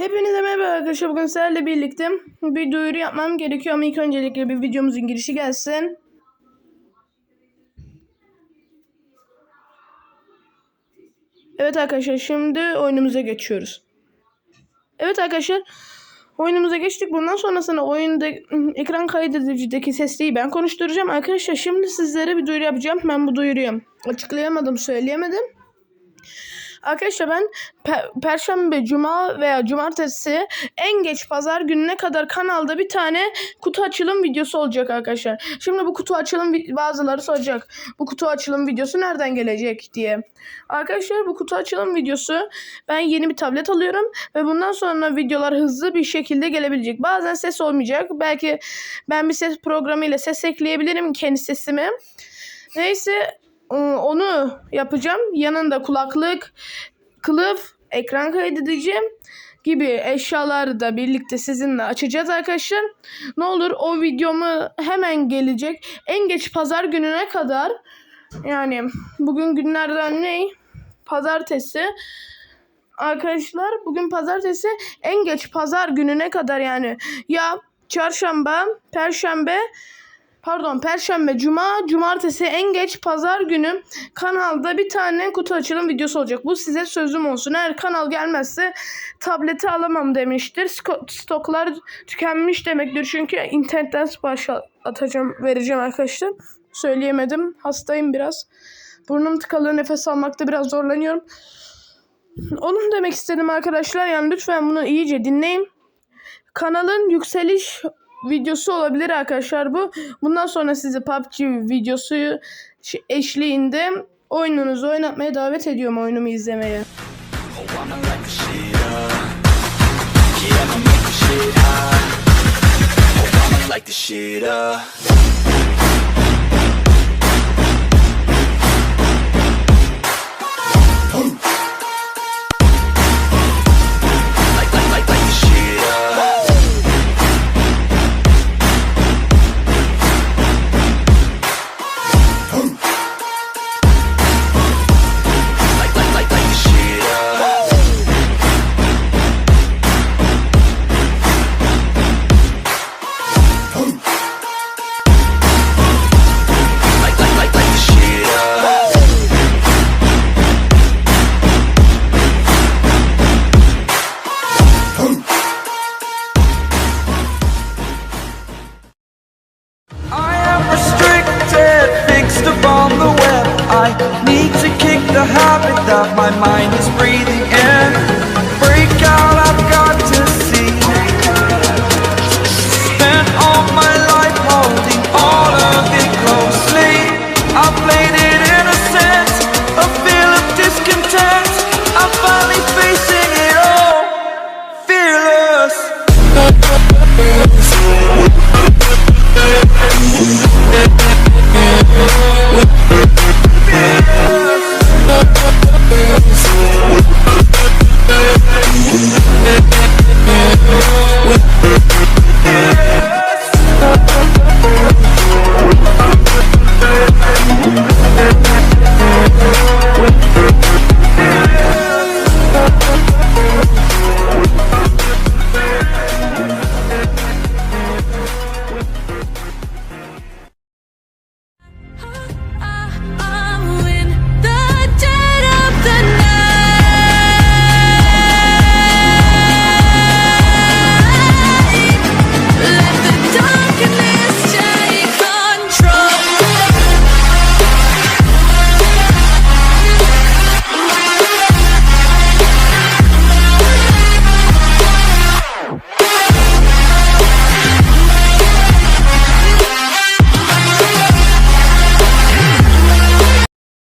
Hepinize merhaba arkadaşlar. Bugün sizlerle birlikte bir duyuru yapmam gerekiyor ama ilk öncelikle bir videomuzun girişi gelsin. Evet arkadaşlar şimdi oyunumuza geçiyoruz. Evet arkadaşlar oyunumuza geçtik. Bundan sonrasında oyunda ekran kaydedicideki sesliyi ben konuşturacağım. Arkadaşlar şimdi sizlere bir duyuru yapacağım. Ben bu duyuruyu açıklayamadım, söyleyemedim. Arkadaşlar ben pe- perşembe, cuma veya cumartesi en geç pazar gününe kadar kanalda bir tane kutu açılım videosu olacak arkadaşlar. Şimdi bu kutu açılım bazıları soracak. Bu kutu açılım videosu nereden gelecek diye. Arkadaşlar bu kutu açılım videosu ben yeni bir tablet alıyorum ve bundan sonra videolar hızlı bir şekilde gelebilecek. Bazen ses olmayacak. Belki ben bir ses programı ile ses ekleyebilirim kendi sesime. Neyse onu yapacağım. Yanında kulaklık, kılıf, ekran kaydedici gibi eşyaları da birlikte sizinle açacağız arkadaşlar. Ne olur o videomu hemen gelecek. En geç pazar gününe kadar yani bugün günlerden ne? Pazartesi. Arkadaşlar bugün pazartesi en geç pazar gününe kadar yani ya çarşamba, perşembe pardon perşembe, cuma, cumartesi en geç pazar günü kanalda bir tane kutu açılım videosu olacak. Bu size sözüm olsun. Eğer kanal gelmezse tableti alamam demiştir. Stoklar tükenmiş demektir. Çünkü internetten sipariş atacağım, vereceğim arkadaşlar. Söyleyemedim. Hastayım biraz. Burnum tıkalı nefes almakta biraz zorlanıyorum. Onu demek istedim arkadaşlar. Yani lütfen bunu iyice dinleyin. Kanalın yükseliş videosu olabilir arkadaşlar bu. Bundan sonra sizi PUBG videosu ş- eşliğinde oyununuzu oynatmaya davet ediyorum oyunumu izlemeye. Oh, I'ma light the I need to kick the habit that my mind is breathing.